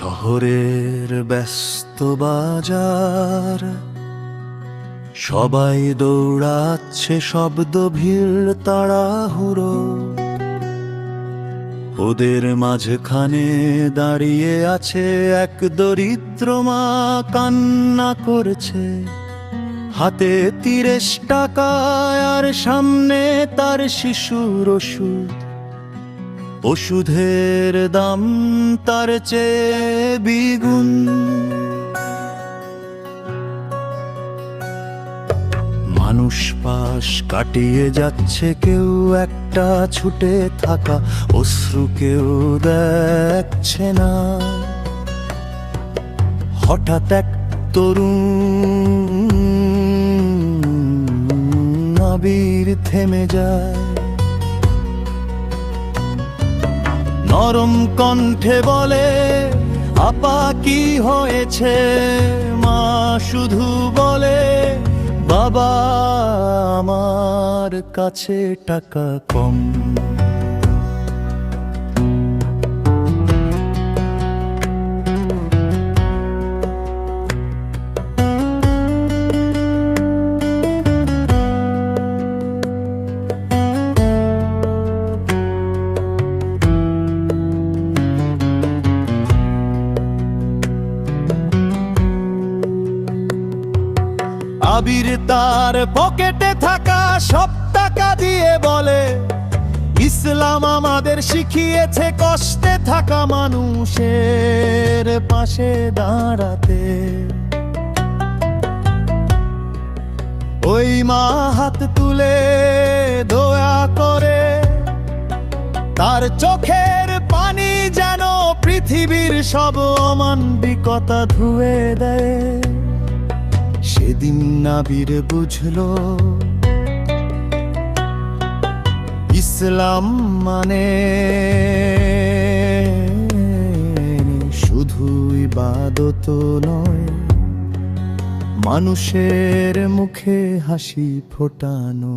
শহরের ব্যস্ত বাজার, সবাই দৌড়াচ্ছে শব্দ ভিড় তাড়াহুড়ো। ওদের মাঝখানে দাঁড়িয়ে আছে এক দরিদ্র মা, কান্না করছে। হাতে তিরিশ টাকা, আর সামনে তার শিশুর ওষুধ। ওষুধের দাম তার চেয়ে দ্বিগুণ। মানুষ পাশ কাটিয়ে যাচ্ছে, কেউ একটা ছুটে থাকা, অশ্রু কেউ দেখছে না। হঠাৎ এক তরুণ আবির থেমে যায়। নরম কণ্ঠে বলে আপা কি হয়েছে? মা শুধু বলে বাবা আমার কাছে টাকা কম। আবির তার পকেটে থাকা সব টাকা দিয়ে বলে, ইসলাম আমাদের শিখিয়েছে কষ্টে থাকা মানুষের পাশে দাঁড়াতে। ওই মা হাত তুলে দয়া করে, তার চোখের পানি যেন পৃথিবীর সব অমানবিকতা ধুয়ে দেয়। সেদিন নাবির বুঝল ইসলাম মানে শুধুই বাদত নয় মানুষের মুখে হাসি ফোটানো।